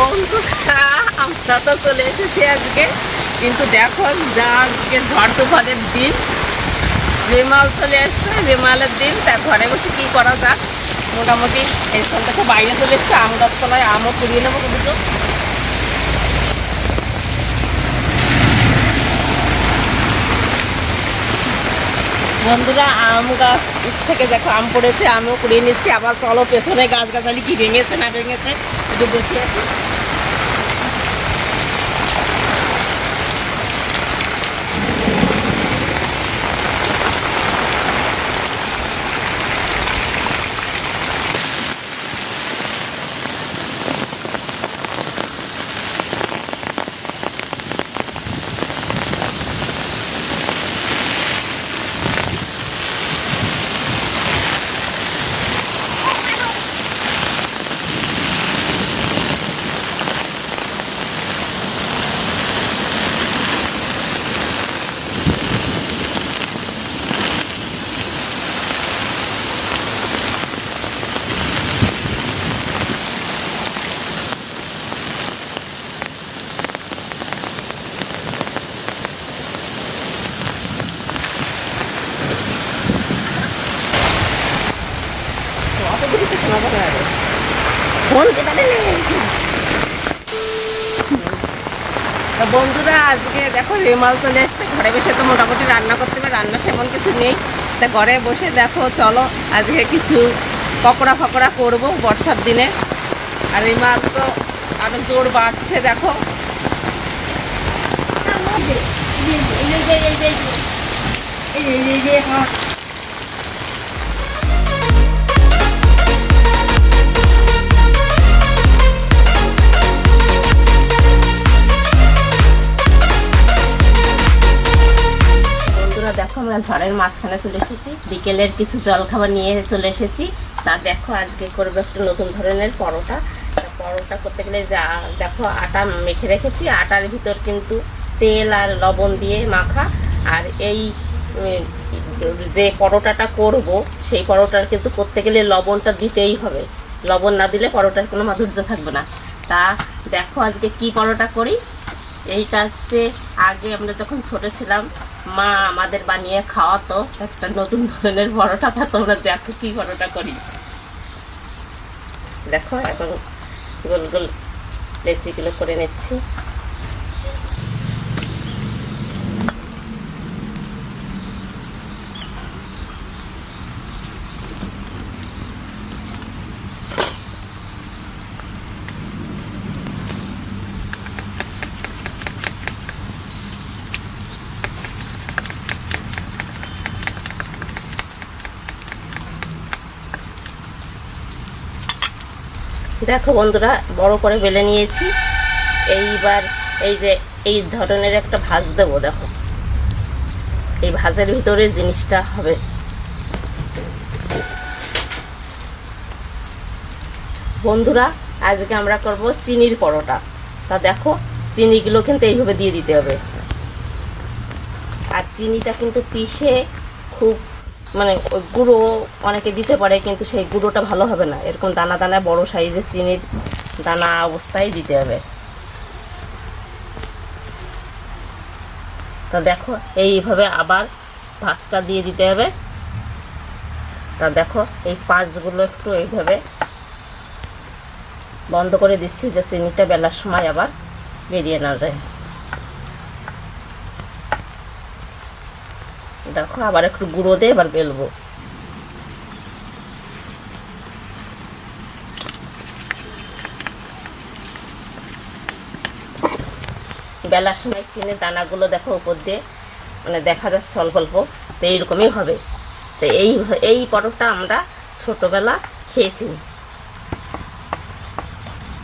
বন্ধুরা আমরা তো চলে এসেছি আজকে। কিন্তু দেখো, যা আজকে ঝড় তুফানের দিন। রেমাল চলে এসছে রেমালের দিন, তা ঘরে বসে কি করা যাক? মোটামুটি এইখান থেকে বাইরে চলে এসছে, আম গাছতলায় আমও কুড়িয়ে নেব কিন্তু। বন্ধুরা, আম গাছ থেকে দেখো, আম পড়েছে, আমিও কুড়িয়ে নিচ্ছি। আবার চলো, পেছনে গাছ গাছালি কি ভেঙেছে, না ভেঙেছে, একটু দেখে আসি। অত দূরে তো শোনা যাবে না রে। ফোন কেটে তা বন্ধুরা আজকে দেখো রেমাল চলে এসছে ঘরে বসে তো মোটামুটি রান্না করতে হবে রান্না সেমন কিছু নেই তা ঘরে বসে দেখো চলো আজকে কিছু পকোড়া ফকোড়া করব বর্ষার দিনে আর রেমাল তো আরও জোর বাড়ছে দেখো এই যে এই যে এই যে এই দেখো আমরা ঝড়ের মাঝখানে চলে এসেছি। বিকেলের কিছু জল খাবার নিয়ে চলে এসেছি। তা দেখো আজকে করব একটা নতুন ধরনের পরোটা। পরোটা করতে গেলে যা, দেখো আটা মেখে রেখেছি। আটার ভিতর কিন্তু তেল আর লবণ দিয়ে মাখা। আর এই যে পরোটাটা করব, সেই পরোটার কিন্তু করতে গেলে লবণটা দিতেই হবে। লবণ না দিলে পরোটার কোনো মাধুর্য থাকবে না। তা দেখো আজকে কি পরোটা করি। এইটা হচ্ছে আগে আমরা যখন ছোট ছিলাম, মা আমাদের বানিয়ে খাওয়াতো একটা নতুন ধরনের পরোটা থাকতো আমরা দেখো কি পরোটা করি। দেখো, এখন গোল গোল লেচিগুলো করে নিচ্ছি। দেখো বন্ধুরা, বড় করে বেলে নিয়েছি। এইবার এই যে এই ধরনের একটা ভাজ দেবো, দেখো। এই ভাজের ভিতরে জিনিসটা হবে। বন্ধুরা, আজকে আমরা করব চিনির পরোটা। তা দেখো, চিনিগুলো কিন্তু এইভাবে দিয়ে দিতে হবে। আর চিনিটা কিন্তু পিষে খুব মানে ওই গুঁড়ো অনেকে দিতে পারে, কিন্তু সেই গুঁড়োটা ভালো হবে না। এরকম দানা দানা, বড় সাইজের চিনির দানা অবস্থায় দিতে হবে। তা দেখো, এইভাবে আবার ভাঁজটা দিয়ে দিতে হবে। তা দেখো, এই পাঁচগুলো একটু এইভাবে বন্ধ করে দিচ্ছি, যে চিনিটা বেলার সময় আবার বেরিয়ে না যায়। দেখো, আবার একটু গুঁড়ো দিয়ে এবার বেলবো। বেলার সময় চিনের দানাগুলো দেখো উপর দিয়ে মানে দেখা যাচ্ছে অল্প অল্প, তো এইরকমই হবে। তো এই এই পরোটা আমরা ছোটোবেলা খেয়েছি।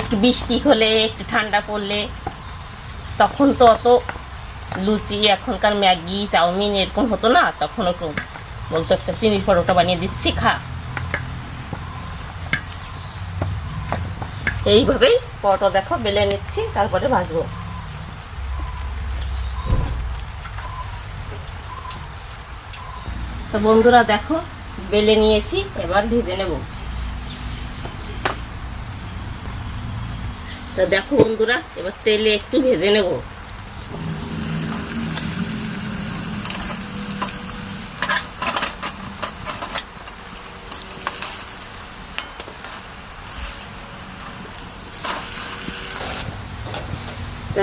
একটু বৃষ্টি হলে, একটু ঠান্ডা পড়লে, তখন তো অত লুচি, এখনকার ম্যাগি, চাউমিন এরকম হতো না, তখন একটু বলতো একটা চিনির পরোটা বানিয়ে দিচ্ছি, খা। এইভাবেই পরোটা দেখো, বেলে নিচ্ছি, তারপরে ভাজবো। তো বন্ধুরা দেখো, বেলে নিয়েছি, এবার ভেজে নেব। তো দেখো বন্ধুরা, এবার তেলে একটু ভেজে নেব।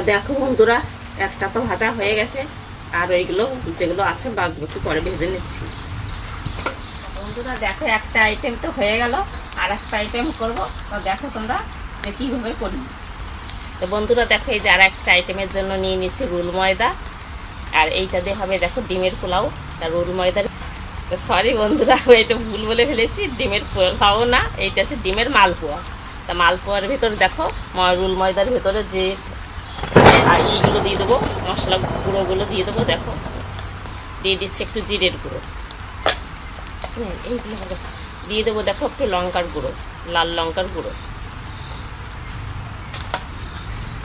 দেখো বন্ধুরা, একটা তো ভাজা হয়ে গেছে। আর ওইগুলো, যেগুলো আছে বাদবাকি পরে ভেজে নিচ্ছি। বন্ধুরা, দেখো, একটা আইটেম তো হয়ে গেল। আর একটা আইটেম করব। তো দেখো তোমরা কীভাবে করি। তো বন্ধুরা, দেখো, এই যে আর একটা আইটেমের জন্য নিয়ে নিচ্ছি রুল ময়দা। আর এইটা দিয়ে হবে, দেখো, ডিমের পোলাও। তা রুল ময়দার সরি বন্ধুরা এটা ভুল বলে ফেলেছি। ডিমের পোলাও না, এইটা হচ্ছে ডিমের মালপোয়া। তা মালপোয়ার ভেতরে, দেখো রুল ময়দার ভেতরে যে আর এইগুলো দিয়ে দেবো, মশলা গুঁড়োগুলো দিয়ে দেবো, দেখো। দিয়ে দিচ্ছি একটু জিরের গুঁড়ো। এইগুলো দিয়ে দেবো, দেখো, একটু লঙ্কার গুঁড়ো, লাল লঙ্কার গুঁড়ো।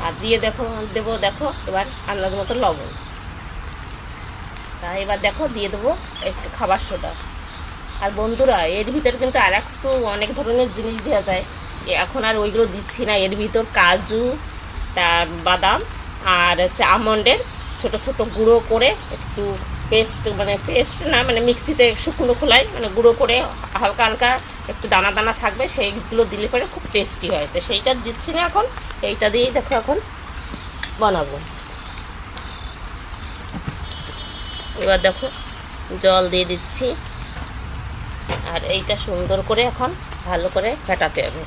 আর দিয়ে দেখো, দেবো, দেখো, এবার আন্দাজ মতো লবণ। তা এবার দেখো, দিয়ে দেবো একটু খাবার সোডা। আর বন্ধুরা, এর ভিতরে কিন্তু আর একটু অনেক ধরনের জিনিস দেওয়া যায়। এখন আর ওইগুলো দিচ্ছি না, এর ভিতর কাজু, তার বাদাম আর হচ্ছে আমন্ডের ছোট ছোট গুঁড়ো করে একটু পেস্ট মানে পেস্ট না মানে মিক্সিতে শুকনো খোলাই মানে গুঁড়ো করে হালকা হালকা একটু দানা দানা থাকবে, সেইগুলো দিলে পরে খুব টেস্টি হয়। তো সেইটা দিচ্ছি না এখন, এইটা দিয়েই দেখো এখন বানাবো। এবার দেখো জল দিয়ে দিচ্ছি। আর এইটা সুন্দর করে এখন ভালো করে ফেটাতে হবে।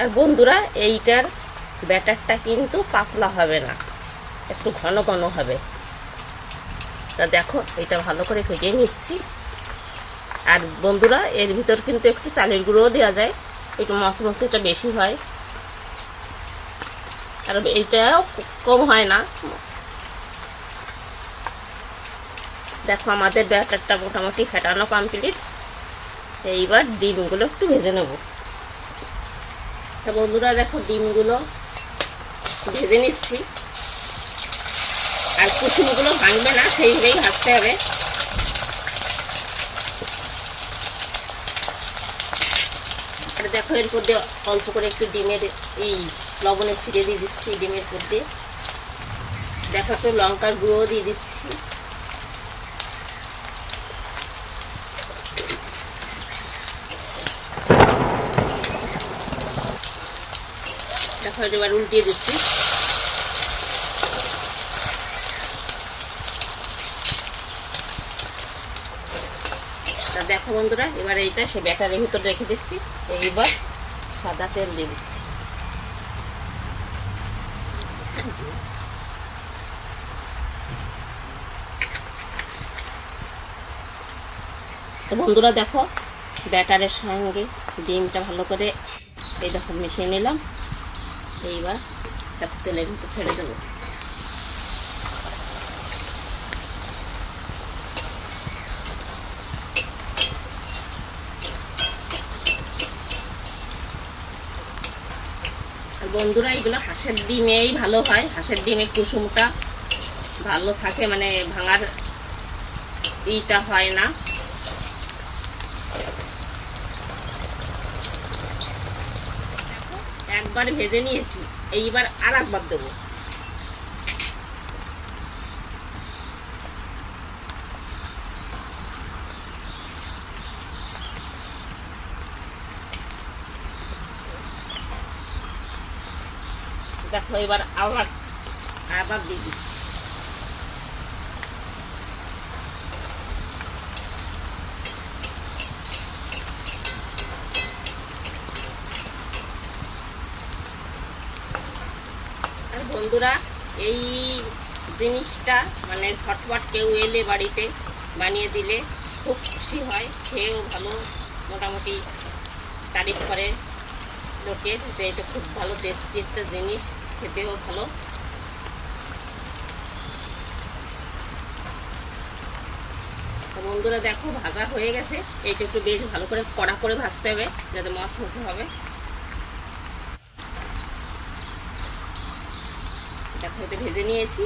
আর বন্ধুরা, এইটার ব্যাটারটা কিন্তু পাতলা হবে না, একটু ঘন ঘন হবে। তা দেখো, এটা ভালো করে ফেটিয়ে নিচ্ছি। আর বন্ধুরা, এর ভিতর কিন্তু একটু চালের গুঁড়োও দেওয়া যায়, একটু মশমশিটা বেশি হয়। আর এইটাও কম হয় না। দেখো, আমাদের ব্যাটারটা মোটামুটি ফেটানো কমপ্লিট এইবার ডিমগুলো একটু ভেজে নেব। তা বন্ধুরা, দেখো ডিমগুলো ভেজে নিচ্ছি। আর কুসুমগুলো ভাঙবে না সেইভাবেই ভাজতে হবে। দেখো এর মধ্যে অল্প করে একটু ডিমের এই লবণের ছিঁড়ে দিয়ে দিচ্ছি, ডিমের মধ্যে। দেখো একটু লঙ্কার গুঁড়ো দিয়ে দিচ্ছি। দেখো এবার উল্টিয়ে দিচ্ছি। তা দেখো বন্ধুরা, এবার এইটা, সে ব্যাটারের ভিতরে রেখে দিচ্ছি। এইবার সাদা তেল দিয়ে দিচ্ছি। তো বন্ধুরা দেখো, ব্যাটারের সঙ্গে ডিমটা ভালো করে এই দেখো মিশিয়ে নিলাম। এইবার তেলের ভিতরে ছেড়ে দেবো। বন্ধুরা, এগুলো হাঁসের ডিমেই ভালো হয়। হাঁসের ডিমের কুসুমটা ভালো থাকে মানে ভাঙার ইটা হয় না। একবার ভেজে নিয়েছি এইবার আর একবার দেবো। দেখো এবার আবার আবার দিয়ে দিচ্ছি আর বন্ধুরা, এই জিনিসটা মানে ঝটপট কেউ এলে বাড়িতে বানিয়ে দিলে খুব খুশি হয়, খেয়েও ভালো, মোটামুটি তারিফ করে লোকে যে এটা খুব ভালো টেস্টি একটা জিনিস, খেতেও ভালো। বন্ধুরা দেখো, ভাজা হয়ে গেছে, এইটা একটু বেশ ভালো করে কড়া করে ভাজতে হবে, যাতে মশ মশে হবে। দেখো এটা ভেজে নিয়েছি।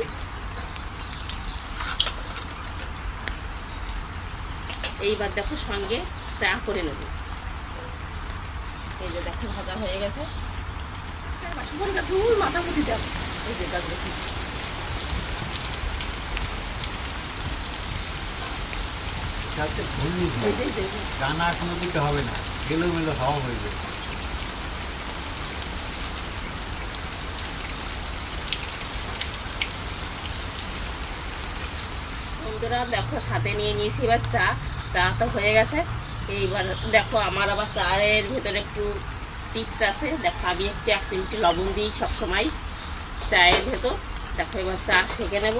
এইবার দেখো সঙ্গে চা করে নেব। এই যে দেখো ভাজা হয়ে গেছে। ধুল মাথা পুঁতি দেখো এই যে গাছ যে। টানা কোনো দিতে হবে না। গেলেও এলোমেলো হাওয়া হয়ে যাবে। বন্ধুরা দেখো সাথে নিয়ে নিয়েছি, এবার চা। চা তো হয়ে গেছে। এইবার দেখো আমার আবার চায়ের ভেতরে একটু টিপস আছে। দেখো আমি একটু এক চিমটি লবণ দিই সবসময় চায়ের ভেতর। দেখো এবার চা সেঁকে নেব।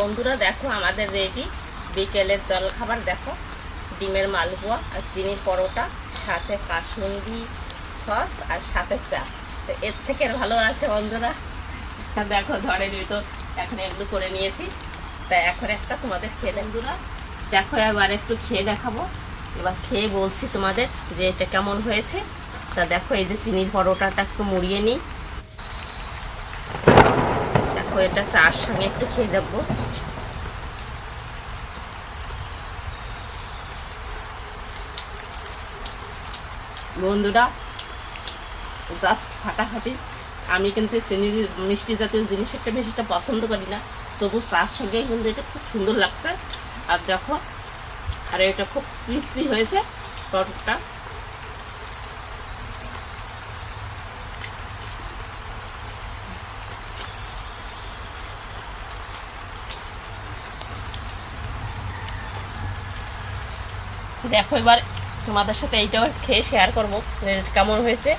বন্ধুরা, দেখো আমাদের রেডি বিকেলের জল খাবার দেখো। ডিমের মালপোয়া আর চিনির পরোটা, সাথে কাসুন্দি সস আর সাথে চা। তো এর থেকে ভালো আছে বন্ধুরা। দেখো ঝড়ের ভিতর এখন এগুলো করে নিয়েছি। তা এখন একটা তোমাদের খেয়ে বন্ধুরা। দেখো এবার একটু খেয়ে দেখাবো। এবার খেয়ে বলছি তোমাদের যে এটা কেমন হয়েছে। তা দেখো এই যে চিনির পরোটাটা একটু মুড়িয়ে নিই। এটা চার সঙ্গে একটু খেয়ে দেখব। বন্ধুরা জাস্ট ফাটাফাটি। আমি কিন্তু চিনির মিষ্টি জাতীয় জিনিস একটা বেশিটা পছন্দ করি না। তবু চার সঙ্গে কিন্তু এটা খুব সুন্দর লাগছে। আর দেখো, আর এটা খুব ক্রিসপি হয়েছে পরোটা দেখো এবার তোমাদের সাথে এইটাও খেয়ে শেয়ার করব কেমন হয়েছে।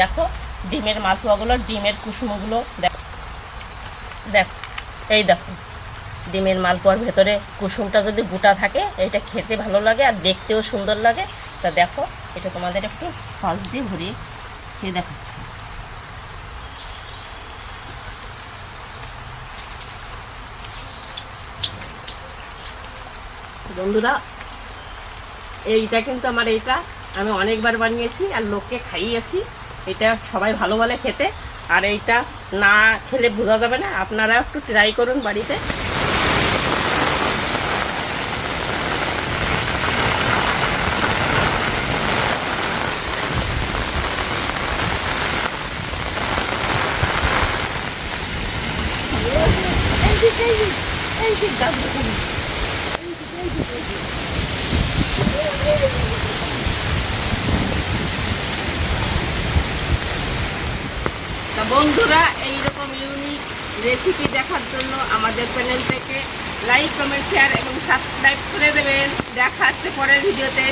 দেখো, ডিমের মালপোয়াগুলো, ডিমের কুসুমগুলো, দেখো। দেখো, এই দেখো, ডিমের মালপোয়ার ভেতরে কুসুমটা যদি গোটা থাকে এটা খেতে ভালো লাগে আর দেখতেও সুন্দর লাগে। তা দেখো, এটা তোমাদের একটু সস দিয়ে ভরিয়ে খেয়ে দেখাচ্ছি। বন্ধুরা এইটা কিন্তু আমার এইটা আমি অনেকবার বানিয়েছি আর লোককে খাইয়েছি এটা সবাই ভালো বলে খেতে আর এইটা না খেলে বোঝা যাবে না আপনারা একটু ট্রাই করুন বাড়িতে তা বন্ধুরা, এইরকম ইউনিক রেসিপি দেখার জন্য আমাদের চ্যানেলটাকে লাইক কমেন্ট শেয়ার এবং সাবস্ক্রাইব করে দেবেন। দেখা হচ্ছে পরের ভিডিওতে।